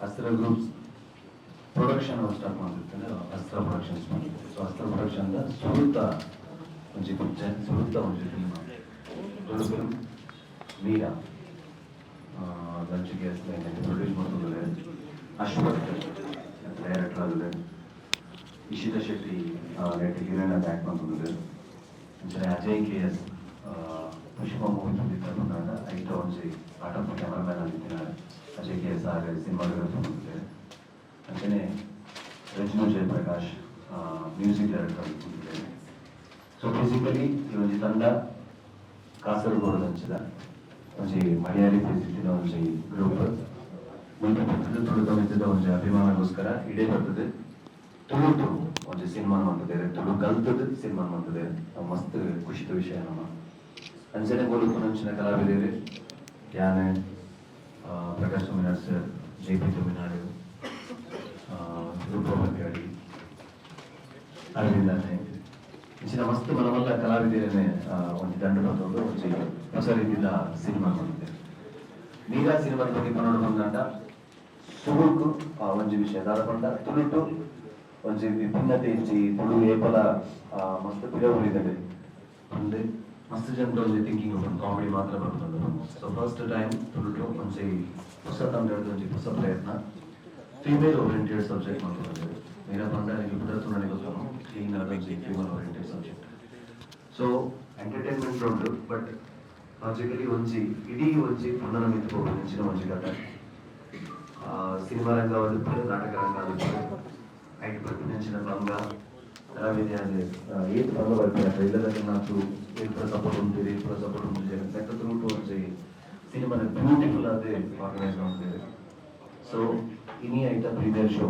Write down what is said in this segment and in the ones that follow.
ಅಸ್ತ್ರ groups production start ಮಾಡಿರ್ತಾರೆ ಅಸ್ತ್ರ ಪ್ರೊಡಕ್ಷನ್ಸ್ ಮಾಡಿರ್ತಾರೆ ಸೊ ಅಸ್ತ್ರ ಪ್ರೊಡಕ್ಷನ್ ಸುರುತ ಒಂದು ಪಿಕ್ಚರ್ ಸುರುತ ಒಂದು ಫಿಲ್ಮ್ ದೊಡ್ಡ ಫಿಲ್ಮ್ ಮೀರಾ ಲಂಚ್ಗೆ ಪ್ರೊಡ್ಯೂಸ್ ಮಾಡ್ತಿದ್ದಾರೆ ಅಶ್ವಥ್ ಡೈರೆಕ್ಟರ್ ಆಗಿದೆ ಇಶಿತಾ ಶೆಟ್ಟಿ ರೇಟ್ ಹೀರೋಯಿನ್ ಆಗಿ ಆ್ಯಕ್ಟ್ ಮಾಡ್ತಿದ್ದಾರೆ Ajay K S Pushpa movie ಬಂದಾಗ ಐಟ ಒಂಜಿ ಆಫ್ ಕ್ಯಾಮರಾಮ್ಯಾನ್ ಆಗಿದ್ದಾರೆ Ajay K S R cinematography ಬಂದಿದ್ದಾರೆ ಅಂತೆಯೇ ರಜನು ಜಯಪ್ರಕಾಶ್ ಮ್ಯೂಸಿಕ್ ಡೈರೆಕ್ಟರ್ ಆಗಿ ಕೂತಿದ್ದೇನೆ ಸೊ ಬೇಸಿಕಲಿ ಈ ಒಂದು ತಂಡ ಕಾಸರಗೋಡು ಹಂಚಿದ ಒಂಜಿ ಮಲಯಾಳಿ ಬೇಸಿದ್ದಿನ ಒಂಜಿ ಗ್ರೂಪ್ ಮುಂದೆ ಬರ್ತದೆ ತುಳು ಮಿತ್ತಿದ ಒಂಜಿ ಅಭಿಮಾನಗೋಸ್ಕರ ಇಡೇ ಬರ್ತದೆ ತುಳು ತುಳು ಒಂಜಿ ಸಿನಿಮಾ ಮಾಡ್ತದೆ ತುಳು ಕಲ್ತದ ಸಿನಿಮಾ ಮಾಡ್ತದೆ ಮಸ್ತ್ ಖುಷಿದ ವಿಷಯ ನಮ್ಮ ಅಂಚನೆ ಗೋಲು ಪುನಂಚಿನ ಕಲಾವಿದರು ಯಾನೆ ಆ, Prakash Tuminad sir J P Tuminadu Roopa Markadi ಅರವಿಂದನೆ ಇಂಚಿನ ಮಸ್ತ್ ಮನವಲ್ಲ ಕಲಾವಿದರನ್ನೇ ಒಂದು ದಂಡ ತಗೊಂಡು ಒಂಜಿ ಹೊಸ ರೀತಿಯ ಸಿನಿಮಾ ಮಾಡಿದೆ ಮೀರಾ ಸಿನಿಮಾದ ಬಗ್ಗೆ ಪನ್ನೋಡು ಬಂದಂಡ ತುಳುಕು ಆ, ಒಂಜಿ ವಿಷಯ ದಾದ ಪಂಡ ತುಳುಟು ಒಂಜಿ ವಿಭಿನ್ನತೆ ಇಚ್ಚಿ ತುಳು ಏಪಲ ಆ, ಮಸ್ತ್ ಪಿರವುಲಿದೆ ಒಂದು ಮಸ್ತ್ ಜನರ ಒಂಜಿ ಥಿಂಕಿಂಗ್ ಒಂದು ಕಾಮಿಡಿ ಮಾತ್ರ ಬರ್ತದೆ ಸೊ ಫಸ್ಟ್ ಟೈಮ್ ತುಳುಟು ಒಂಜಿ ಹೊಸ ತಂಡದ ಒಂಜಿ ಹೊಸ ಪ್ರಯತ್ನ ಫೀಮೇಲ್ ಓರಿಯೆಂಟೆಡ್ ಸಬ್ಜೆಕ್ಟ್ ಮಾಡ್ತಾರೆ ಮೀರಾ ಪಂಡ ನೀವು ಕೂಡ ತುಣಿ ಗೊತ್ತನು ಕ್ಲೀನ್ ಒಂಜಿ female oriented subject so entertainment ಉಂಟು ಬಟ್ ಲಾಜಿಕಲಿ ಒಂಜಿ ಇಡೀ ಒಂಜಿ ಪುನರ ನಿಂತ್ಕೊಂಡು ನೆಂಚಿನ ಒಂಜಿ ಕಥೆ ಸಿನಿಮಾ ರಂಗ ಆದಿಪ್ಪಡು ನಾಟಕ ರಂಗ ಆದಿಪ್ಪಡು ಐಟ್ ಬರ್ತು ನೆಂಚಿನ ಭಂಗ ಕಲಾವಿದೆ ಅದೇ ಭಂಗ ಬರ್ತಾರೆ ಇಲ್ಲದಕ್ಕೆ ನಾವು ಏತ್ ಸಪೋರ್ಟ್ ಉಂಟಿರಿ ಏತ್ ಸಪೋರ್ಟ್ ಉಂಟಿದೆ ಲೆಕ್ಕದ ರೂಟ್ ಒಂಜಿ ಸಿನಿಮಾದ ಬ್ಯೂಟಿಫುಲ್ ಆದ ಆರ್ಗನೈಸ್ ಮಾಡ್ತೇವೆ ಸೊ ಇನಿ ಐಟ ಪ್ರೀಮಿಯರ್ ಶೋ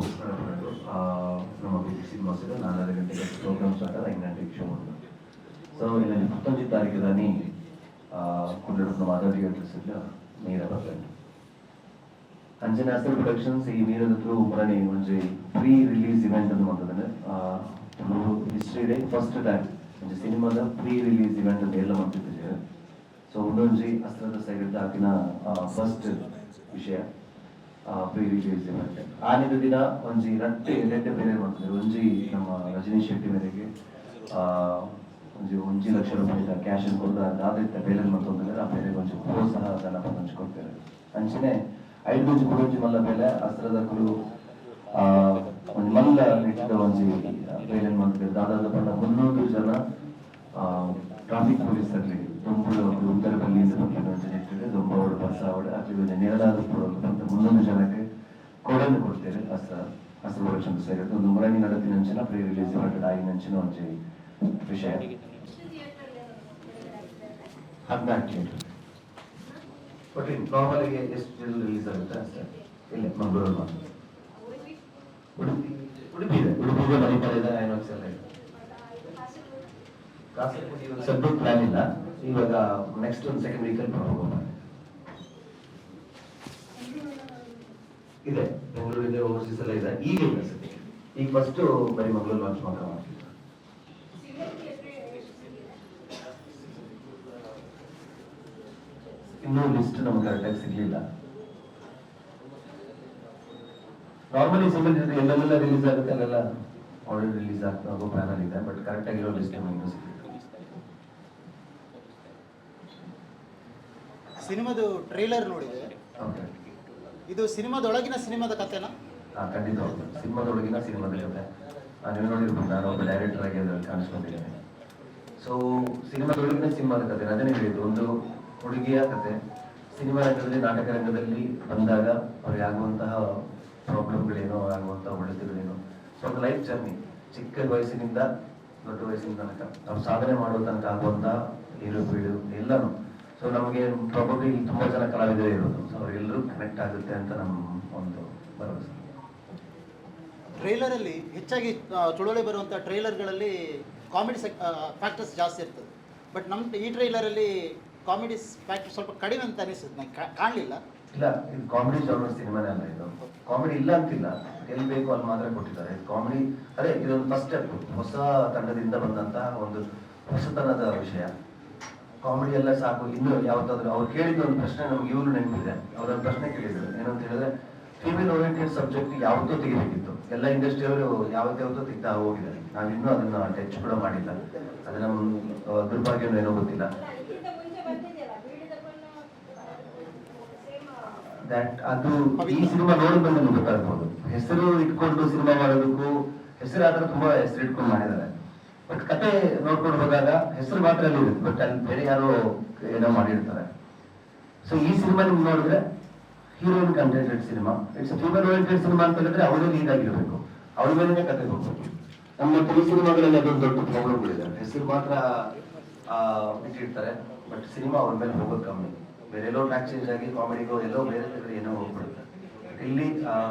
ನಮ್ಮ ಬಿಸಿ ಸಿನಿಮಾಸ್ ಇದೆ. ನಾಲ್ಕು ಗಂಟೆಗೆ ಪ್ರೋಗ್ರಾಮ್ ಸ್ಟಾರ್ಟ್ ಆದ ಐದು ಗಂಟೆಗೆ ಶೋ ಉಂಟು ಸೊ ಇಲ್ಲಿ ಬರ್ತಾರೆ. ಅಂಜನ ಅಸಲ್ ಪ್ರೊಡಕ್ಷನ್ಸ್ ಈ ನೀರದ ಥ್ರೂ ಪ್ರೀ ರಿಲೀಸ್ ಇವೆಂಟ್ ಅನ್ನು ಮಾಡ್ತದೆ ಹಿಸ್ಟ್ರಿ ಡೇ ಫಸ್ಟ್ ಟೈಮ್ ಸಿನಿಮಾದ ಪ್ರೀ ರಿಲೀಸ್ ಇವೆಂಟ್ ಅಂತ ಎಲ್ಲ ಮಾಡ್ತಿದ್ದೀವಿ ಸೊ ಒಂದೊಂಜಿ ಅಸ್ತ್ರದ ಸೈಡ್ ಹಾಕಿನ ಫಸ್ಟ್ ವಿಷಯ ಪ್ರೀ ರಿಲೀಸ್ ಇವೆಂಟ್ ಆನಿದ ದಿನ ಒಂಜಿ ರಟ್ಟೆ ಎರಡೆ ಬೇರೆ ಮಾಡ್ತಿದ್ರು ಒಂಜಿ ನಮ್ಮ ರಜನೀಶ್ ಶೆಟ್ಟಿ ಮೇರೆಗೆ ಒಂಜಿ ಒಂಜಿ ಲಕ್ಷ ರೂಪಾಯಿ ಕ್ಯಾಶ್ ಕೊಡ್ದು ಆದಿತ್ಯ ಬೇರೆ ಮತ್ತೊಂದ್ರೆ ಆ ಬೇರೆ ಒಂಜಿ ಪ್ರೋತ್ಸಾಹ ಧನ ಹಂಚ್ಕೊಡ್ತಾರೆ ಅಂಚನೆ ಐದು ಒಂಜಿ ಪುರೋಜಿ ಮಲ್ಲ ಮೇಲೆ ಅಸ್ತ್ರದ ಒಂಜಿ ಮಲ್ಲ ನಿಟ್ಟಿದ ಒಂಜಿ ಏನೇನ್ ಮಾಡ್ತಾರೆ ದಾದಾದ ಪಂಡ ಮುನ್ನೂರು ಜನ ಟ್ರಾಫಿಕ್ ಪೊಲೀಸ್ ಅಲ್ಲಿ ದುಂಪುಳು ಉತ್ತರ ಬಲ್ಲಿಯಿಂದ ಬಂದಿನ ಒಂಜಿ ನಿಟ್ಟಿದೆ ದುಂಬಾವಡು ಬಸ್ ಅವಳೆ ಅಲ್ಲಿ ಒಂದು ನೇರದಾದ ಪುರೋದು ಮುನ್ನೂರು ಜನಕ್ಕೆ ಕೊಡಲು ಕೊಡ್ತೇವೆ. ಅಸ ಅಸ್ತ್ರ ಪ್ರೊಡಕ್ಷನ್ ಸೇರಿದ್ದು ಒಂದು ಮುರಣಿ ನಂಚಿನ ಪ್ರೀ ರಿಲೀಸ್ ಮಾಡಿದ ಆಗಿನ ಅಂಚಿನ ಒಂಜಿ ವಿಷಯ. ಹದಿನಾಲ್ಕು ಥಿಯೇಟರ್ ಬಟ್ ನಾರ್ಮಲ್ ಆಗಿ ಎಷ್ಟು ರಿಲೀಸ್ ಆಗುತ್ತೆ? ಸರ್ ಇಲ್ಲ ಮಂಗಳೂರು ಮಾತ್ರ. ಉಡುಪಿ ಉಡುಪಿಗೆ ಪ್ಲಾನ್ ಇಲ್ಲ. ಇವಾಗ ನೆಕ್ಸ್ಟ್ ಒಂದು ಸೆಕೆಂಡ್ ವೀಕಲ್ ಹೋಗೋಣ. ಇದೆ. ಬೆಂಗಳೂರಿಂದ ಓವರ್ಸೀಸ್ ಎಲ್ಲ ಇದೆ. ಈಗ ಇಲ್ಲ ಈಗ ಫಸ್ಟ್ ಬರೀ ಮಂಗಳೂರು ಲಾಂಚ್ ಮಾಡ್ತೀವಿ. ಇನ್ನೂ ಲಿಸ್ಟ್ ನಮ್ಗೆ ಕರೆಕ್ಟಾಗಿ ಸಿಗ್ಲಿಲ್ಲ. ನಾರ್ಮಲಿ ಸಿಂಗಲ್ ಎಲ್ಲೆಲ್ಲ ರಿಲೀಸ್ ಆಗುತ್ತೆ ಅಲ್ಲೆಲ್ಲ ಆಲ್ರೆಡಿ ರಿಲೀಸ್ ಆಗ್ತಾ ಹೋಗೋ ಪ್ಲಾನ್ ಇದೆ ಬಟ್ ಕರೆಕ್ಟ್ ಆಗಿರೋ ಲಿಸ್ಟ್ ನಮಗೆ ಸಿನಿಮಾದು ಟ್ರೈಲರ್ ನೋಡಿದೆ ಇದು ಸಿನಿಮಾದೊಳಗಿನ ಸಿನಿಮಾದ ಕಥೆನಾ? ಹಾ ಖಂಡಿತ ಹೌದು. ಸಿನಿಮಾದೊಳಗಿನ ಸಿನಿಮಾದ ಕಥೆ. ನೀವು ನೋಡಿರ್ಬೋದು ನಾನು ಒಬ್ಬ ಡೈರೆಕ್ಟರ್ ಆಗಿ ಅದರಲ್ಲಿ ಕಾಣಿಸ್ಕೊಂಡಿದ್ದೇನೆ. ಸೊ ಸಿನಿಮಾದೊಳಗಿನ ಸಿನಿಮಾದ ಕಥೆ ಅದನ್ನೇ ಹೇಳಿದ್ದು ಒಂದು ಹುಡುಗಿಯ ಕತೆ ಸಿನಿಮಾ ರಂಗದಲ್ಲಿ ನಾಟಕ ರಂಗದಲ್ಲಿ ಬಂದಾಗ ಅವರಿಗೆ ಆಗುವಂತಹ ಪ್ರಾಬ್ಲಮ್ಗಳೇನೋ ಆಗುವಂಥ ಒಳ್ಳೆದುಗಳೇನೋ ಸೊ ಒಂದು ಲೈಫ್ ಜರ್ನಿ ಚಿಕ್ಕ ವಯಸ್ಸಿನಿಂದ ದೊಡ್ಡ ವಯಸ್ಸಿನ ತನಕ. ನಾವು ಸಾಧನೆ ಮಾಡುವ ತನಕ ಆಗುವಂತಹ ಏರು ಬೀಳು ಎಲ್ಲನೂ. ಸೊ ನಮಗೆ ಪ್ರಾಬಬ್ಲಿ ತುಂಬಾ ಜನ ಕಲಾವಿದರೇ ಇರೋದು. ಸೊ ಅವರೆಲ್ಲರೂ ಕನೆಕ್ಟ್ ಆಗುತ್ತೆ ಅಂತ ನಮ್ಮ ಒಂದು ಭರವಸೆ. ಟ್ರೈಲರಲ್ಲಿ ಹೆಚ್ಚಾಗಿ ಚಳುವಳಿ ಬರುವಂಥ ಟ್ರೈಲರ್ಗಳಲ್ಲಿ ಕಾಮಿಡಿ ಫ್ಯಾಕ್ಟರ್ಸ್ ಜಾಸ್ತಿ ಇರ್ತದೆ. ಬಟ್ ನಮ್ಮ ಈ ಟ್ರೈಲರಲ್ಲಿ ಕಾಮಿಡಿ ಫ್ಯಾಕ್ಟರ್ ಸ್ವಲ್ಪ ಕಡಿಮೆ ಅಂತ ಅನಿಸುತ್ತೆ. ನಂಗೆ ಕಾಣಲಿಲ್ಲ. ಇಲ್ಲ ಇದು ಕಾಮಿಡಿ ಜಾನರ್ ಸಿನಿಮಾನೇ ಅಲ್ಲ ಇದು. ಕಾಮಿಡಿ ಇಲ್ಲ ಅಂತಿಲ್ಲ. ಎಲ್ಲಿ ಬೇಕು ಅಲ್ಲಿ ಮಾತ್ರ ಕೊಟ್ಟಿದ್ದಾರೆ. ಕಾಮಿಡಿ ಅದೇ ಇದೊಂದು ಫಸ್ಟ್ ಸ್ಟೆಪ್ ಹೊಸ ತಂಡದಿಂದ ಬಂದಂತಹ ಒಂದು ಹೊಸತನದ ವಿಷಯ. ಕಾಮಿಡಿ ಎಲ್ಲ ಸಾಕು. ಇನ್ನು ಯಾವತ್ತಾದ್ರೂ ಅವ್ರು ಕೇಳಿದ ಒಂದು ಪ್ರಶ್ನೆ ನಮ್ಗೆ ಇವರು ನೆನಪಿದೆ. ಅವರೊಂದು ಪ್ರಶ್ನೆ ಕೇಳಿದ್ರು ಏನಂತ ಹೇಳಿದ್ರೆ ಫೀಮೇಲ್ ಓರಿಯೆಂಟೆಡ್ ಸಬ್ಜೆಕ್ಟ್ ಯಾವತ್ತೂ ತೆಗಿಬೇಕಿತ್ತು. ಎಲ್ಲ ಇಂಡಸ್ಟ್ರಿಯವರು ಅವರು ಯಾವತ್ತೂ ತೆಗ್ತಾ ಹೋಗಿದ್ದಾರೆ. ನಾವು ಇನ್ನೂ ಅದನ್ನ ಟಚ್ ಕೂಡ ಮಾಡಿಲ್ಲ. ಅದು ನಮ್ಮ ಆ, ಏನೋ ಗೊತ್ತಿಲ್ಲ. ದಟ್ ಅದು ಈ ಸಿನಿಮಾ ನೋಡಿದ ನಿಮ್ಗೆ ಗೊತ್ತಾಗ್ಬೋದು. ಹೆಸರು ಇಟ್ಕೊಂಡು ಸಿನಿಮಾ ಮಾಡೋದಕ್ಕೂ ಹೆಸರು ಆದ್ರೆ ತುಂಬಾ ಹೆಸರು ಇಟ್ಕೊಂಡು ಮಾಡಿದ್ದಾರೆ. ಬಟ್ ಕತೆ ನೋಡ್ಕೊಂಡು ಹೋದಾಗ ಹೆಸರು ಮಾತ್ರ ಅಲ್ಲಿ ಇರುತ್ತೆ. ಬಟ್ ಅಲ್ಲಿ ಬೇರೆ ಯಾರೋ ಏನೋ ಮಾಡಿರ್ತಾರೆ. ಸೊ ಈ ಸಿನಿಮಾ ನಿಮ್ಗೆ ನೋಡಿದ್ರೆ heroine contented cinema. It's female oriented cinema ಅಂತ ಹೇಳಿದ್ರೆ ಅವರೇ ಲೀಡ್ ಆಗಿರ್ಬೇಕು. ಅವ್ರ ಮೇಲೆ ಕತೆ ಹೋಗ್ಬೇಕು ನಮ್ಮ ತುಳು ಸಿನಿಮಾಗಳಲ್ಲಿ ಅದೊಂದು ದೊಡ್ಡ ಪ್ರಾಬ್ಲಮ್ಗಳಿದೆ ಹೆಸರು ಮಾತ್ರ ಇಟ್ಟಿರ್ತಾರೆ ಬಟ್ ಸಿನಿಮಾ ಅವ್ರ ಮೇಲೆ ಹೋಗೋದು ಕಮ್ಮಿ. ಬೇರೆ ಎಲ್ಲೋ ಟ್ರ್ಯಾಕ್ ಚೇಂಜ್ ಆಗಿ ಕಾಮಿಡಿಗೋ ಎಲ್ಲೋ ಬೇರೆ ಕಡೆ ಏನೋ ಹೋಗ್ಬಿಡುತ್ತೆ. ಇಲ್ಲಿ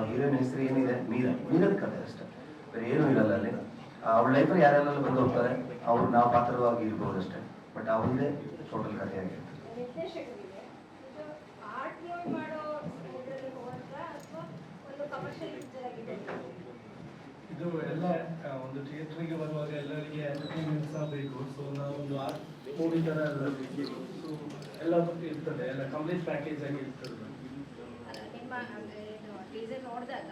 ಹೀರೋಯಿನ್ ಹೆಸರು ಏನಿದೆ? ಮೀರಾ. ಮೀರದ ಕತೆ ಅಷ್ಟೇ. ಬೇರೆ ಏನೂ ಇರಲ್ಲ ಅಲ್ಲಿ. ಅವಳ ಲೈಫಲ್ಲಿ ಯಾರೆಲ್ಲ ಬಂದು ಹೋಗ್ತಾರೆ. ಅವ್ರು ನಾವು ಪಾತ್ರವಾಗಿ ಇರ್ಬೋದು ಅಷ್ಟೇ. ಬಟ್ ಅವಂದೇ ಟೋಟಲ್ ಕಥೆ ಆಗಿರುತ್ತೆ. ಕಮರ್ಷಿಯಲ್ ಪಿಕ್ಚರ್ ಆಗಿದೆ ಇದು ಎಲ್ಲ ಒಂದು ಥಿಯೇಟ್ರಿಗೆ ಬರುವಾಗ ಎಲ್ಲರಿಗೆ ಎಂಟರ್ಟೈನ್ಮೆಂಟ್ ಸಹ ಬೇಕು. ಸೊ ನಾವೊಂದು ಆರ್ಟ್ ಮೂವಿ ಥರ ಎಲ್ಲ ಸೊ ಎಲ್ಲ ಇರ್ತದೆ. ಎಲ್ಲ ಕಂಪ್ಲೀಟ್ ಪ್ಯಾಕೇಜ್ ಆಗಿ ಇರ್ತದೆ ನಿಮ್ಮ ಟೀಸರ್ ನೋಡಿದಾಗ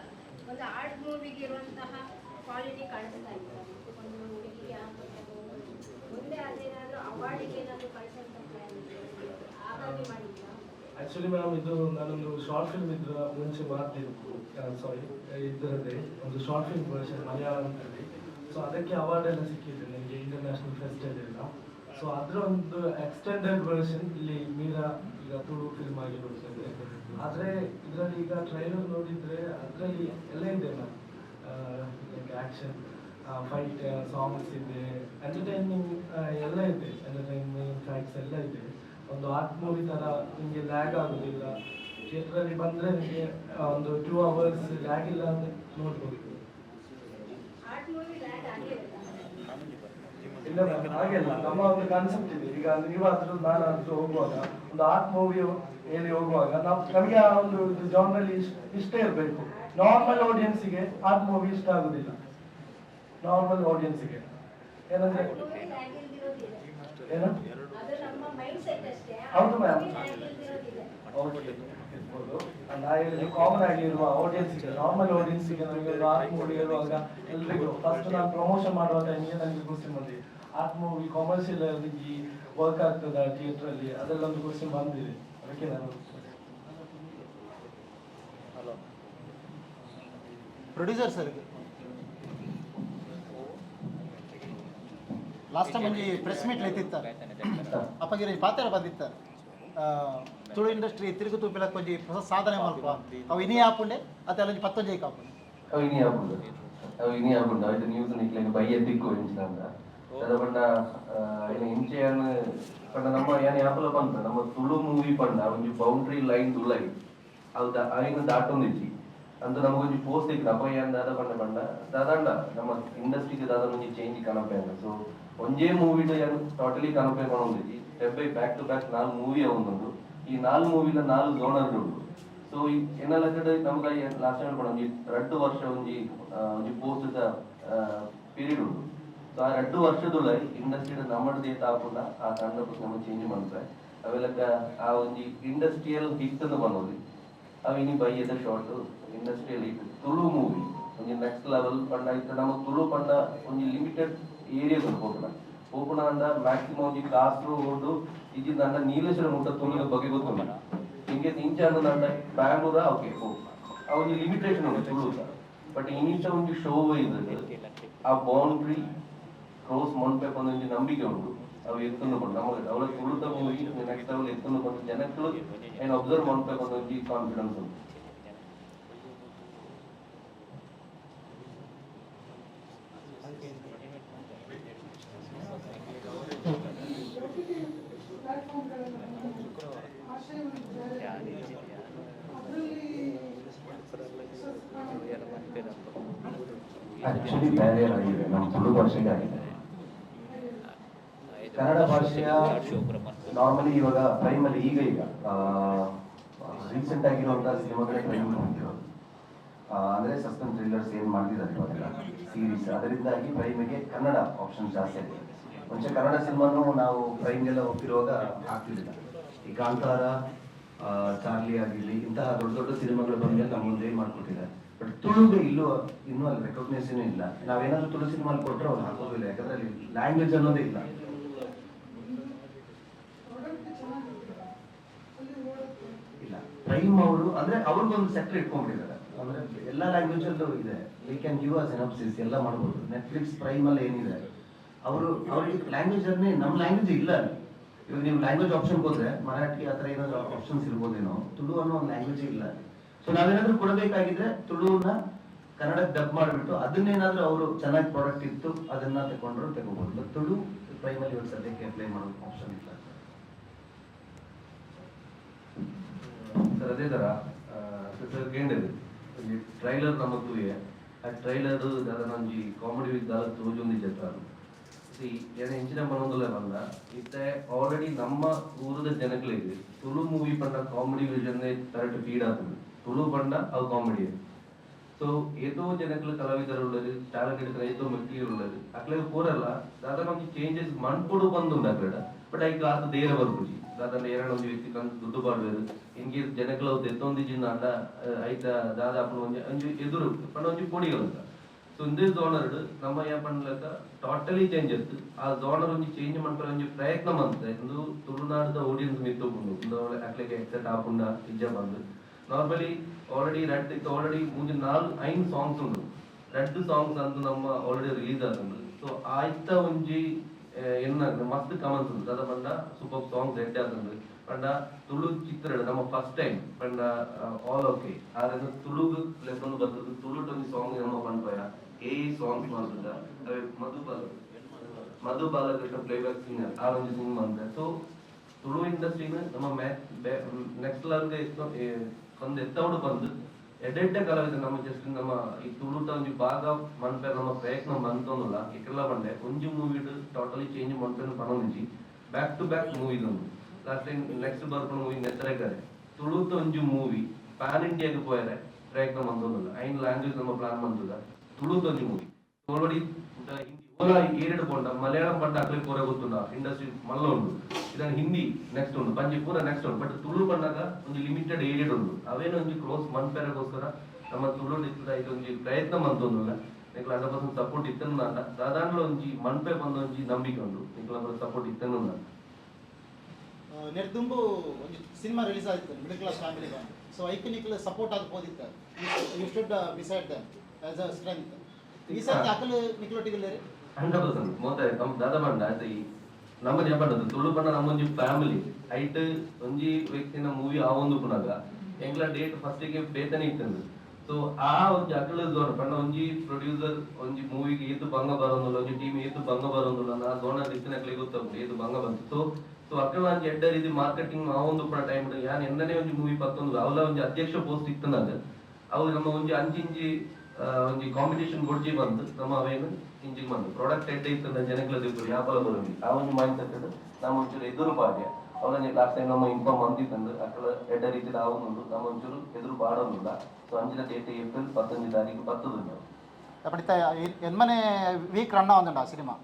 ಒಂದು ಆರ್ಟ್ ಮೂವಿಗೆ ಇರುವಂತಹ ಕ್ವಾಲಿಟಿ ಕಾಣಿಸ್ತಾ ಇದೆ ಒಂದು ಹುಡುಗಿ ಆಗ್ಬೋದು ಮುಂದೆ ಅದೇನಾದರೂ ಅವಾರ್ಡಿಗೆ ಏನಾದರೂ ಕಳಿಸುವಂಥ ಪ್ಲಾನ್ ಇದೆ. ಹಾಗಾಗಿ ಮಾಡಿಲ್ಲ ಆ್ಯಕ್ಚುಲಿ ಮೇಡಮ್ ಇದು ನಾನೊಂದು ಶಾರ್ಟ್ ಫಿಲ್ಮ್ ಇದ್ರ ಮುಂಚೆ ಮಾಡ್ತಿದ್ದು ಸಾರಿ ಇದರಲ್ಲಿ ಒಂದು ಶಾರ್ಟ್ ಫಿಲ್ಮ್ ವರ್ಷನ್ ಮಲಯಾಳಂದಲ್ಲಿ ಸೊ ಅದಕ್ಕೆ ಅವಾರ್ಡ್ ಎಲ್ಲ ಸಿಕ್ಕಿದೆ ನನಗೆ ಇಂಟರ್ನ್ಯಾಷನಲ್ ಫೆಸ್ಟಲ್ಲಿ ಎಲ್ಲ. ಸೊ ಅದರ ಒಂದು ಎಕ್ಸ್ಟೆಂಡೆಡ್ ವರ್ಷನ್ ಇಲ್ಲಿ ಮೀರಾ ಈಗ ತುಳು ಫಿಲ್ಮ್ ಆಗಿ ಬರ್ತದೆ. ಆದರೆ ಇದರಲ್ಲಿ ಈಗ ಟ್ರೈಲರ್ ನೋಡಿದರೆ ಅದರಲ್ಲಿ ಎಲ್ಲ ಇದೆ ma'am like action fight songs ಇದೆ ಎಂಟರ್ಟೈನಿಂಗ್ ಎಲ್ಲ ಇದೆ. ಎಂಟರ್ಟೈನ್ಮೆಂಟ್ ಫ್ಯಾಕ್ಟ್ಸ್ ಎಲ್ಲ ಇದೆ. ಒಂದು ಆರ್ಟ್ ಮೂವಿ ಥರ ನಿಮಗೆ ಲ್ಯಾಗ್ ಆಗೋದಿಲ್ಲ. ಥಿಯೇಟ್ರಲ್ಲಿ ಬಂದರೆ ನಿಮಗೆ ಒಂದು ಟೂ ಅವರ್ಸ್ ಲ್ಯಾಗ್ ಇಲ್ಲ ಅಂತ ನೋಡ್ಬೋದು. ಇಲ್ಲ ಮ್ಯಾಮ್ ಹಾಗೆಲ್ಲ ನಮ್ಮ ಒಂದು ಕಾನ್ಸೆಪ್ಟ್ ಇದೆ. ಈಗ ನೀವಾದ್ರೂ ನಾನಾದ್ರೂ ಹೋಗುವಾಗ ಒಂದು ಆರ್ಟ್ ಮೂವಿ ಹೇಳಿ ಹೋಗುವಾಗ ನಾವು ನಮಗೆ ಆ ಒಂದು ಜಾನ್ರಲ್ಲಿ ಇಷ್ಟ ಇರಬೇಕು. ನಾರ್ಮಲ್ ಆಡಿಯನ್ಸಿಗೆ ಆರ್ಟ್ ಮೂವಿ ಇಷ್ಟ ಆಗುದಿಲ್ಲ. ನಾರ್ಮಲ್ ಆಡಿಯನ್ಸಿಗೆ ಏನಂದ್ರೆ? ಏನು ಅದು ನಮ್ಮ ಮೈಂಡ್ ಸೆಟ್ ಅಷ್ಟೇ ಹೌದು ಮ್ಯಾಮ್ ಇರ್ಬೋದು ನಾ ಹೇಳಿದ್ದು ಕಾಮನ್ ಆಗಿ ಇರುವ ಆಡಿಯನ್ಸ್ಗೆ ನಾರ್ಮಲ್ ಆಡಿಯನ್ಸ್ಗೆ ನನಗೆ ಆರ್ಟ್ ಮೂವಿ ಇರುವಾಗ ಎಲ್ರಿಗೂ ಫಸ್ಟ್ ನಾನು ಪ್ರಮೋಷನ್ ಮಾಡುವ ಟೈಮಿಗೆ ನನಗೆ ಗುರ್ಸಿ ಬಂದಿದೆ ಆರ್ಟ್ ಮೂವಿ ಕಾಮರ್ಷಿಯಲ್ ಈ ವರ್ಕ್ ಆಗ್ತದ ಥಿಯೇಟರ್ ಅಲ್ಲಿ, ಅದೆಲ್ಲ ಒಂದು ಗುರ್ಸಿ ಬಂದಿದೆ ಅದಕ್ಕೆ ನಾನು ಪ್ರೊಡ್ಯೂಸರ್ ಸರ್ ಲಾಸ್ಟ್ ಟೈಮ್ ಒಂಜಿ ಪ್ರೆಸ್ ಮೀಟ್ ಎತ್ತಿತ್ತಾರೆ ಅಪ್ಪಗಿರಿ ಪಾತ್ರ ಬಂದಿತ್ತ. ತುಳು ಇಂಡಸ್ಟ್ರಿ ತಿರುಗು ತೂಪಿಲ ಕೊಂಚಿ ಹೊಸ ಸಾಧನೆ ಮಲ್ಪ ಅವು ಇನಿ ಆಪುಂಡೆ ಅತ್ತೆ ಒಂಜಿ ಪತ್ತೊಂಜಿ ಕಾಪುಂಡೆ ಅವು ಇನಿ ಆಪುಂಡು ಅವು ಇನಿ ಆಗ್ಬೋದು ಅವು ನ್ಯೂಸ್ ನಿಕ್ಲಿಗೆ ಬೈಯ ದಿಕ್ಕು ಇಂಚಿನ ಅದ ಪಂಡ ಇಂಚೆ ಇಂಚೆಯನ್ನು, ಪಂಡ ನಮ್ಮ ಏನು ಯಾಪಲ ಬಂತ ನಮ್ಮ ತುಳು ಮೂವಿ ಪಂಡ, ಒಂಜಿ ಬೌಂಡ್ರಿ ಲೈನ್ ತುಳೈ. ಅದು ದ- ಅಯ್ನ ದಾಟೊಂದಿಜ್ಜಿ ಅಂತ ನಮಗೊಂದು ಪೋಸ್ಟ್ ಇತ್ತು. ಅಪ್ಪ ಏನ್ ದಾದ ಪಂಡ ಪಂಡ. ದಾದಂಡ, ನಮ್ಮ ಇಂಡಸ್ಟ್ರಿಗೆ ದಾದ ಒಂಜಿ ಚೇಂಜ್ ಕಾಣಪ್ಪ ಸೊ ಒಂಜೇ ಮೂವಿದ ಏನು ಟೋಟಲಿ ಕನಪೆ ಕೊನೊಂದಿಜ್ಜಿ step by back to back ನಾಲ್ ಮೂವಿ ಅವೊಂದುಂಡು ಈ ನಾಲ್ ಮೂವಿಲ ನಾಲ್ ಝೋನರ್ ಉಂಟು ಸೊ ಏನೆಲ್ಲ ಕಡೆ ನಮ್ಗೆ ಲಾಸ್ಟ್ ಟೈಮ್ ಕೂಡ ಒಂಜಿ ರಡ್ಡು ವರ್ಷ ಒಂಜಿ ಆ, ಒಂಜಿ ಪೋಸ್ಟ್ ಪೀರಿಯಡ್ ಉಂಟು. ಸೊ ಆ ರಡ್ಡು ವರ್ಷದುಲ ಇಂಡಸ್ಟ್ರಿ ನಮ್ಮದು ಏತ ಆಪುಂಡ ಆ ತಂಡ ನಮಗೆ ಚೇಂಜ್ ಮಾಡ್ತಾರೆ. ಅವೆಲ್ಲಕ ಆ ಒಂಜಿ ಇಂಡಸ್ಟ್ರಿಯಲ್ ಹಿಟ್ ಅಂತ ಬಂದೋದು ಅವು ಇನಿ ಬೈಯದ short industrial hit Tulu movie ಒಂಜಿ ನೆಕ್ಸ್ಟ್ ಲೆವೆಲ್ ಪಂಡ ಇತ್ತ. ನಮ್ಮ ತುಳು ಪಂಡ ಒಂಜಿ ಲಿಮಿಟೆಡ್ ಉಂಟು ಹೋಗೋಣ ಓಪನ್ ಅಂದ ಮ್ಯಾಕ್ಸಿಮಮ್ ಒಂಜಿ ಉಂಡು ಇಜಿಂದ ಅಂಡ ನೀಲೇಶ್ವರ ಮುಟ್ಟ ತುಳುಗ ಬಗ್ಗೆ ಗೊತ್ತಿಲ್ಲ ಹಿಂಗೆ ಇಂಚ ಅಂದ ಬ್ಯಾಂಗ್ಳೂರ ಓಕೆ ಆ ಒಂದು ಲಿಮಿಟೇಷನ್ ಉಂಟು ಬಟ್ ಬಟ್ ಇನಿಷ ಒಂದು ಶೋ ಇದ್ದದ್ದು ಆ ಬೌಂಡ್ರಿ ಕ್ರೋಸ್ ಮನ್ಪೆ ಒಂದು ನಂಬಿಕೆ ಉಂಟು. ಅವು ಬಂದು ನಮಗೆ ಅವಳ ತುಳುತ ನೆಕ್ಸ್ಟ್ ಲೆವೆಲ್ ಎತ್ತನ್ನು ಬಂದು ಜನಕ್ಕಳು ಏನು ಅಬ್ಸರ್ವ್ ಮನ್ಪೆ ಒಂದು ಕಾನ್ಫಿಡೆನ್ಸ್ ಉಂಟು. ಆಕ್ಚುಲಿ ಬ್ಯಾರಿಯರ್ ಆಗಿದೆ ನಮ್ಮ ತುಳು ಭಾಷೆಗೆ ಆಗಿದೆ. ಕನ್ನಡ ಭಾಷೆಯ ನಾರ್ಮಲಿ ಇವಾಗ ಪ್ರೈಮಲ್ಲಿ ಈಗ ಈಗ ರೀಸೆಂಟ್ ಆಗಿರುವಂತಹ ಸಿನಿಮಾಗಳೇ ಪ್ರೈಮ್ ಹೋಗ್ತಿರೋದು ಆ, ಅಂದ್ರೆ ಸಸ್ಪೆನ್ಸ್ ಥ್ರಿಲ್ಲರ್ಸ್ ಏನ್ ಮಾಡ್ತಿದ್ದಾರೆ ಇವಾಗೆಲ್ಲ? ಸೀರೀಸ್ ಅದರಿಂದಾಗಿ ಪ್ರೈಮಿಗೆ ಕನ್ನಡ ಆಪ್ಷನ್ ಜಾಸ್ತಿ ಆಗಿದೆ. ಮುಂಚೆ ಕನ್ನಡ ಸಿನಿಮಾನು ನಾವು ಪ್ರೈಮ್ಗೆಲ್ಲ ಹೋಗ್ತಿರುವಾಗ ಆಗ್ತಿರ್ಲಿಲ್ಲ. ಈ ಕಾಂತಾರ ಚಾರ್ಲಿ ಆಗಿರ್ಲಿ ಇಂತಹ ದೊಡ್ಡ ದೊಡ್ಡ ಸಿನಿಮಾಗಳು ಬಂದ್ಮೇಲೆ ನಮ್ಮ ಮುಂದೆ ಮಾಡ್ಕೊಟ್ಟಿದ್ದಾರೆ? ತುಳುಗೆ ಇಲ್ಲೂ, ಇನ್ನೂ ಅಲ್ಲಿ ರೆಕಗ್ನೇಷನ್ ಇಲ್ಲ. ನಾವೇನಾದ್ರೂ ತುಳು ಸಿನಿಮಾ ಕೊಟ್ಟರೆ ಅವ್ರು ಹಾಕೋದಿಲ್ಲ, ಯಾಕಂದ್ರೆ ಅಲ್ಲಿ ಲ್ಯಾಂಗ್ವೇಜ್ ಅನ್ನೋದೇ ಇಲ್ಲ. ಇಲ್ಲ. ಪ್ರೈಮ್ ಅವರು, ಅಂದ್ರೆ ಅವ್ರಿಗೊಂದು ಸೆಕ್ಟರ್ ಇಟ್ಕೊಂಡ್ಬಿಟ್ಟಿದ್ದಾರೆ. ಅಂದ್ರೆ ಎಲ್ಲ ಲ್ಯಾಂಗ್ವೇಜ್ ಅಲ್ಲೂ ಇದೆ. ವಿ ಕ್ಯಾನ್ ಗಿವ್ ಅಸ್ ಎನಪ್ಸಿಸ್ ಎಲ್ಲ ಮಾಡ್ಬೋದು. ನೆಟ್ಫ್ಲಿಕ್ಸ್ ಪ್ರೈಮ್ ಅಲ್ಲಿ ಏನಿದೆ. ಅವರು, ಅವ್ರಿಗೆ ಲ್ಯಾಂಗ್ವೇಜ್ ಅನ್ನೇ ನಮ್ಮ ಲ್ಯಾಂಗ್ವೇಜ್ ಇಲ್ಲ. ಇವಾಗ ನೀವು ಲ್ಯಾಂಗ್ವೇಜ್ ಆಪ್ಷನ್ ಹೋದ್ರೆ, ಮರಾಠಿ ಆ ಥರ ಏನಾದ್ರು ಆಪ್ಷನ್ಸ್ ಇರ್ಬೋದೇನೋ, ತುಳು ಅನ್ನೋ ಒಂದು ಲ್ಯಾಂಗ್ವೇಜ್ ಇಲ್ಲ. ಸೊ ನಾವೇನಾದ್ರೂ ಕೊಡಬೇಕಾಗಿದ್ರೆ ತುಳುನ ಕನ್ನಡ ಡಬ್ ಮಾಡಿಬಿಟ್ಟು ಅದನ್ನೇನಾದ್ರೂ ಅವರು ಚೆನ್ನಾಗಿ ಪ್ರಾಡಕ್ಟ್ ಇತ್ತು ಅದನ್ನ ತಗೊಂಡ್ರು ತಗೋಬಹುದು ತುಳು ಪ್ರೈಮಲ್ಲಿ ಒಂದು ಸದ್ಯಕ್ಕೆ ಅಪ್ಲೈ ಮಾಡೋ ಆಪ್ಷನ್ ಇಲ್ಲ. ಸರ್, ಅದೇ ತರ ಸರ್ ಟ್ರೈಲರ್ ನಮ್ಮದು ಆ ಟ್ರೈಲರ್ ಒಂಜಿ ಕಾಮಿಡಿ ವಿತ್ ತೋಜೊಂದು ಸಿ ಏನ ಹೆಂಚಿನ ಮನೊಂದುಲೆ ಬಂದ, ಇತ್ತೆ ಆಲ್ರೆಡಿ ನಮ್ಮ ಊರದ ಜನಗಳಿಗೆ ತುಳು ಮೂವಿ ಪಂಡ ಕಾಮಿಡಿ ವಿಷನ್ ಕರೆಕ್ಟ್ ಫೀಡ್ ಆಗ್ತದೆ ತುಳು ಪಂಡ ಅದು ಕಾಮಿಡಿ ಸೊ ಏತೋ ಜನಗಳು ಕಲಾವಿದರುಳ್ಳದು ಟ್ಯಾಲೆಂಟೆಡ್ ಏತೋ ಮೆಟ್ಟಿಲುಳ್ಳದು ಅಕ್ಲೆಗ್ ಪೂರಲ್ಲ ದಾದನ ಒಂಜಿ ಚೇಂಜಸ್ ಮನ್ಪುಡು ಬಂದುಂಡು ಅಕ್ಲೆಡ. ಬಟ್ ಐಕ್ ಆತ ದೇರ ಬರ್ಬುಜಿ ದಾದ ಏರಣ ಒಂದು ವ್ಯಕ್ತಿ ಕಂತ ದುಡ್ಡು ಪಾಡ್ವೇರು ಇಂಗಿ ಜನಗಳು ಜಿನ್ನ ಅಂಡ ಐತ ದಾದ ಅಪ್ಪನ ಒಂದು ಒಂಜಿ ಎದುರು, ಪಂಡ ಒಂಜಿ ಅಂತ ಸೊ ಇಂದ ದೋಣರ್ ನಮ್ಮ ಏನ್ ಪಂಡ್ಲಕ ಟೋಟಲಿ ಚೇಂಜ್ ಇತ್ತು ಆ ಜೋನರ್ ಒಂಜಿ ಚೇಂಜ್ ಮಾಡ್ಕೊಳ್ಳೋ ಒಂಜಿ ಪ್ರಯತ್ನ ಮಾಡ್ತಾರೆ ಇಂದು ತುಳುನಾಡದ ಆಡಿಯನ್ಸ್ ಮಿತ್ತು ಇಂದು ಅಕ್ಲೆಗೆ ಎಕ್ಸೆಟ್ ಆಪುಂಡ, ಇಜ್ಜ ಬಂದು. ನಾರ್ಮಲಿ ಆಲ್ರೆಡಿ ರೆಡ್ ಇತ್ತು ಆಲ್ರೆಡಿ ಮುಂಜೆ ನಾಲ್ಕು ಐನ್ ಸಾಂಗ್ಸ್ ಉಂಡು ರೆಡ್ ಸಾಂಗ್ಸ್ ಅಂತ ನಮ್ಮ ಆಲ್ರೆಡಿ ರಿಲೀಸ್ ಆದಂದು ಸೊ ಆಯ್ತ ಒಂಜಿ ಎನ್ನ ಮಸ್ತ್ ಕಮೆಂಟ್ಸ್ ಉಂಟು ಅದ ಪಂಡ ಸೂಪರ್ ಸಾಂಗ್ಸ್ ಎಡ್ಡೆ ಆದಂದು ಪಂಡ ತುಳು ಚಿತ್ರ ನಮ್ಮ ಫಸ್ಟ್ ಟೈಮ್ ಪಂಡ ಆಲ್ ಓಕೆ ಆದ್ರೆ ತುಳುಗ್ ಲೆಕ್ಕೊಂದು ಬರ್ತದೆ ತುಳು ಒಂಜಿ ಸಾಂಗ್ ನಮ್ಮ ಪಂಪಯ ಏ ಸಾಂಗ್ಸ್ ಮಾಡ್ತದ ಅವೆ ಮಧುಬಾಲ ಮಧು ಬಾಲಕೃಷ್ಣ ಪ್ಲೇಬ್ಯಾಕ್ ಸಿಂಗರ್ ಆ ಒಂದು ಸಿಂಗ್ ಅಂತ ಸೊ ತುಳು ಇಂಡಸ್ಟ್ರಿನ ನಮ್ಮ ನೆಕ್ಸ್ಟ್ ಲೆವೆಲ್ಗೆ ಒಂದು ಎತ್ತವಡು ಬಂದು ಎಡ್ಡೆಡ್ಡೆ ಕಲಾವಿದ ನಮ್ಮ ಜಸ್ಟ್ ನಮ್ಮ ಈ ತುಳುತ ಒಂಜಿ ಭಾಗ ಮನ್ಪೆ ನಮ್ಮ ಪ್ರಯತ್ನ ಬಂತೋನಲ್ಲ ಇಕ್ಕೆಲ್ಲ ಬಂಡೆ ಒಂಜಿ ಮೂವಿ ಟೋಟಲಿ ಚೇಂಜ್ ಮನ್ಪೆನ ಪನೊಂಜಿ ಬ್ಯಾಕ್ ಟು ಬ್ಯಾಕ್ ಮೂವಿ ಉಂಡು ಲಾಸ್ಟ್ ಟೈಮ್ ನೆಕ್ಸ್ಟ್ ಬರ್ಕೊಂಡು ಮೂವಿ ನೆತ್ತರೆಗರೆ ತುಳುತ ಒಂಜಿ ಮೂವಿ ಪ್ಯಾನ್ ಇಂಡಿಯಾಗೆ ಪೋಯರೆ, ಪ್ರಯತ್ನ ಬಂದೊಂದುಲ್ಲ ಐನ್ ಲ್ಯಾಂಗ್ವೇಜ್ ನಮ್ಮ ಪ್ಲಾನ್ ಬಂದದ ತುಳುತ ಒಂಜಿ ಮೂವಿ ಆಲ್ರೆಡಿ ಓಲ ಪಂಡ ಮಲಯಾಳಂ ಪಂಡ ಅಕ್ಲೆ ಕೋರೆ ಗೊತ್ತುಂಡ ಇಂಡಸ್ಟ್ರಿ ಮಲ್ಲ ಉಂಡು ಇದನ್ನ ಹಿಂದಿ ನೆಕ್ಸ್ಟ್ ಉಂಡು ಪಂಜಿ ಪೂರ ನೆಕ್ಸ್ಟ್ ಉಂಡು ಬಟ್ ತುಳು ಬಂದಾಗ ಒಂದು ಲಿಮಿಟೆಡ್ ಏರಿಯಡ್ ಉಂಡು ಅವೇನು ಒಂಜಿ ಕ್ಲೋಸ್ ಮನ್ಪೆರಗೋಸ್ಕರ ನಮ್ಮ ತುಳು ಇತ್ತದ ಇದೊಂದು ಪ್ರಯತ್ನ ಮಂತೊಂದುಲ್ಲ ನಿಕ್ಲ ಹಂಡ್ರೆಡ್ ಪರ್ಸೆಂಟ್ ಸಪೋರ್ಟ್ ಇತ್ತನ್ನು ಅಂಡ ಸಾಧಾರಣ ಒಂಜಿ ಮನ್ಪೆ ಬಂದ ಒಂಜಿ ನಂಬಿಕೆ ಉಂಡು ನಿಕ್ಲ ಸಪೋರ್ಟ್ ಇತ್ತನ್ನು ಅಂಡ ನೆರ್ದುಂಬು ಒಂದು ಸಿನಿಮಾ ರಿಲೀಸ್ ಆಯ್ತು ಮಿಡಲ್ ಕ್ಲಾಸ್ ಫ್ಯಾಮಿಲಿ ಸೊ ಐಕೆ ನಿಕ್ಲ support ಆಗ್ಬೋದಿತ್ತು you should beside them as a strength ಈ ಸರ್ತಿ ಅಕಲ್ ನಿಕ್ಲೊಟ್ಟಿಗೆ ಹಂಡ್ರೆಡ್ ಪರ್ಸೆಂಟ್. ನಮ್ಮ ದಾದ ಪಂಡ ನಮ್ಮ ಜಪಂಡದು ತುಳು ಪಂಡ ನಮ್ಮೊಂಜಿ ಫ್ಯಾಮಿಲಿ ಐಟ್ ಒಂಜಿ ವ್ಯಕ್ತಿನ ಮೂವಿ ಆ ಒಂದು ಪುನಗ. ಎಂಗ್ಲ ಡೇಟ್ ಫಸ್ಟಿಗೆ ಬೇತನೆ ಇತ್ತಂದು ಸೊ ಆ ಒಂಜಿ ಅಕಲ ಝೋನ್ ಪಂಡ ಒಂಜಿ ಪ್ರೊಡ್ಯೂಸರ್ ಒಂಜಿ ಮೂವಿಗೆ ಏತು ಭಂಗ ಬರೋದಿಲ್ಲ, ಒಂಜಿ ಟೀಮ್ ಏತು ಭಂಗ ಬರೋದಿಲ್ಲ ನಾ ಝೋನ ಇತ್ತಿನಕ್ಲೆ ಗೊತ್ತಾಗುತ್ತೆ ಏತು ಭಂಗ ಬಂತು. ಸೊ ಸೊ ಅಕಲ ಒಂಜಿ ಎಡ್ಡ ರೀತಿ ಮಾರ್ಕೆಟಿಂಗ್ ಆ ಒಂದು ಪುಣ ಟೈಮ್ ಯಾನ್ ಎಂದನೇ ಒಂಜಿ ಮೂವಿ ಪತ್ತೊಂದು ಅವಲ ಒಂಜಿ ಅಧ್ಯಕ್ಷ ಪೋಸ್ಟ್ ಇತ್ತನಾಗ ಅವ್ರು ನಮ್ಮ ಒಂಜಿ ಅಂಚಿಂಜಿ ಒಂಜಿ ಕಾಂಪಿಟೇಷನ್ ಗೊಡ್ಜಿ ಬಂದು ನಮ್ಮ ಅವೇನು ಇಂಜಿಗೆ ಬಂದು ಪ್ರಾಡಕ್ಟ್ ಎಡ್ಡೆ ಇತ್ತು ಜನಗಳ ದಿಬ್ಬರು ವ್ಯಾಪಾರ ಬರೋದು ಆ ಒಂದು ಮೈಂಡ್ ಸೆಟ್ ನಮ್ಮ ಒಂಚೂರು ಎದುರು ಪಾಡ್ಯ ಅವರೊಂದು ಲಾಸ್ಟ್ ಟೈಮ್ ನಮ್ಮ ಇನ್ಫಾರ್ಮ್ ಬಂದಿತ್ತಂದು ಅಕ್ಕಳ ಎಡ್ಡ ರೀತಿ ಆವೊಂದು ನಮ್ಮ ಒಂಚೂರು ಎದುರು ಪಾಡೋದಿಲ್ಲ ಸೊ ಅಂಚಿನ ಡೇಟ್ ಏಪ್ರಿಲ್ ಪತ್ತೊಂದು ತಾರೀಕು ಬರ್ತದೆ ಅಪಡಿತ ಎನ್ಮನೆ ವೀಕ್ ರನ್ ಒಂದು ಆ cinema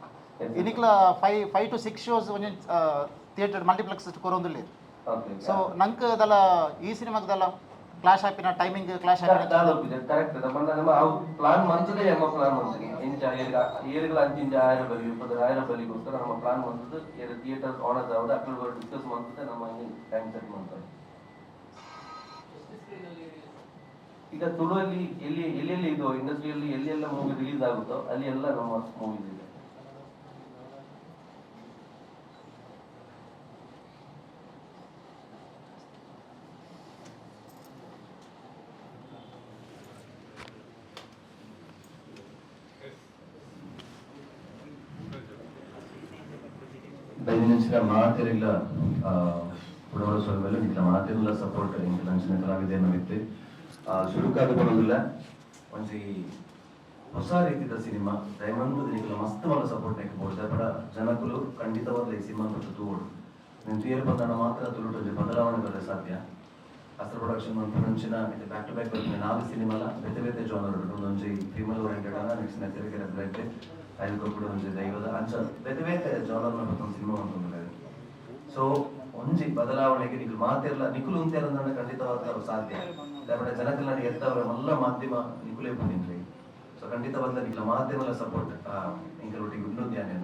ಇನಿಕ್ಲ five five two six shows ಒಂಜಿ ಥಿಯೇಟರ್ ಮಲ್ಟಿಪ್ಲೆಕ್ಸ್ ಕೊರೊಂದುಲ್ಲೇರು ಸೊ ನಂಕ್ ದಲ ಈ ಸಿನಿಮಾಗ್ದಲ್ಲ ಕ್ಲಾಶ್ ಆಪಿನ ಟೈಮಿಂಗ್ ಕ್ಲಾಸ್ ಆಪಿನ ಕರೆಕ್ಟ್ ನಮ್ಮ ನಮ್ಮ ಅವು ಪ್ಲಾನ್ ಮಂತದೇ ನಮ್ಮ ಪ್ಲಾನ್ ಮಂತದೆ ಇಂಚ ಏರಿಗ, ಏರಿಗಳ ಅಂಚಿಂಚ ಆಯರ ಬಲಿ ಇಪ್ಪತ್ತು ಆಯಿರ ಬಲಿಗೋಸ್ಕರ ನಮ್ಮ ಪ್ಲಾನ್ ಮಂತದ್ದು ಏರು ಥಿಯೇಟರ್ ಆನರ್ಸ್ ಆವಡ ಅಕ್ಟೋಬರ್ ಡಿಸ್ಕಸ್ ಮಂತದೆ ನಮ್ಮ ಟೈಮ್ ಸೆಟ್ ಮಾಡ್ತಾರೆ ಈಗ ತುಳುವಲ್ಲಿ ಎಲ್ಲಿ ಎಲ್ಲೆಲ್ಲಿ ಇದು ಇಂಡಸ್ಟ್ರಿಯಲ್ಲಿ ಎಲ್ಲೆಲ್ಲ ಮೂವಿ ರಿಲೀಸ್ ಆಗುತ್ತೋ, ಅಲ್ಲಿ ಎಲ್ಲ ನಮ್ಮ ಮೂವೀಸ್ ಇದೆ. ಏಜೆನ್ಸಿಗಳ ಮಾತಿರಲಿಲ್ಲ ಉಡವರ ಸ್ವಾಮಿಯಲ್ಲ ನಿನ್ನ ಮಾತಿರಲಿಲ್ಲ ಸಪೋರ್ಟ್ ಇಂಟರ್ನ್ಯಾಷನಲ್ ಕಲಾವಿದೆ ನಮಗೆ ಶುರುಕಾದ ಬರೋದಿಲ್ಲ. ಒಂದು ಹೊಸ ರೀತಿಯ ಸಿನಿಮಾ ಡೈಮಂಡ್ ನಿನ್ನ ಮಸ್ತ್ ಮಲ್ಲ ಸಪೋರ್ಟ್ ನೆಕ್ ಬೋಡ್ದ ಬಡ ಜನಕುಲು ಖಂಡಿತವಾದ ಈ ಸಿನಿಮಾ ಬಿಟ್ಟು ತೂಡು ನಿಮ್ಮ ತೀರ್ ಬಂದಾಗ ಮಾತ್ರ ತುಳುಟು ಬದಲಾವಣೆ ಬರಲು ಸಾಧ್ಯ. ಅಸ್ತ್ರ ಪ್ರೊಡಕ್ಷನ್ ಮಂತ್ ಮುಂಚಿನ ಇದು ಬ್ಯಾಕ್ ಟು ಬ್ಯಾಕ್ ಬರ್ತೀನಿ ನಾಲ್ಕು ಸಿನಿಮಾ ಬೇತೆ ಬೇತೆ ಜಾನರ್ ಒಂದೊಂದು ಫೀಮೇಲ್ ಓರಿಯೆಂಟೆಡ್ ನೆಕ್ಸ್ಟ್ ನೆಸರಿಗೆ ಐದು ಕೂಡ ಒಂದು ದೈವದ ಅಂಚ ಬೇತೆ ಬೇತೆ ಜೋನರ್ ಮತ್ತೊಂದು ಸಿನಿಮಾ ಅಂತಂದ್ರೆ ಸೊ ಒಂಜಿ ಬದಲಾವಣೆಗೆ ನಿಖಲು ಮಾತೆಲ್ಲ ನಿಖಲು ಉಂತೇರ ಖಂಡಿತವಾದ ಸಾಧ್ಯ. ದಾಪಡ ಜನಕಲ್ನಾಡು ಎತ್ತವರ ಎಲ್ಲ ಮಾಧ್ಯಮ ನಿಖುಲೇ ಬಂದಿನ್ರಿ ಸೊ ಖಂಡಿತವಾದ ನಿಖಲ ಮಾಧ್ಯಮದ ಸಪೋರ್ಟ್ ಇಂಕಲೊಟ್ಟಿಗೆ ಇನ್ನೊಂದು ಯಾನೇನು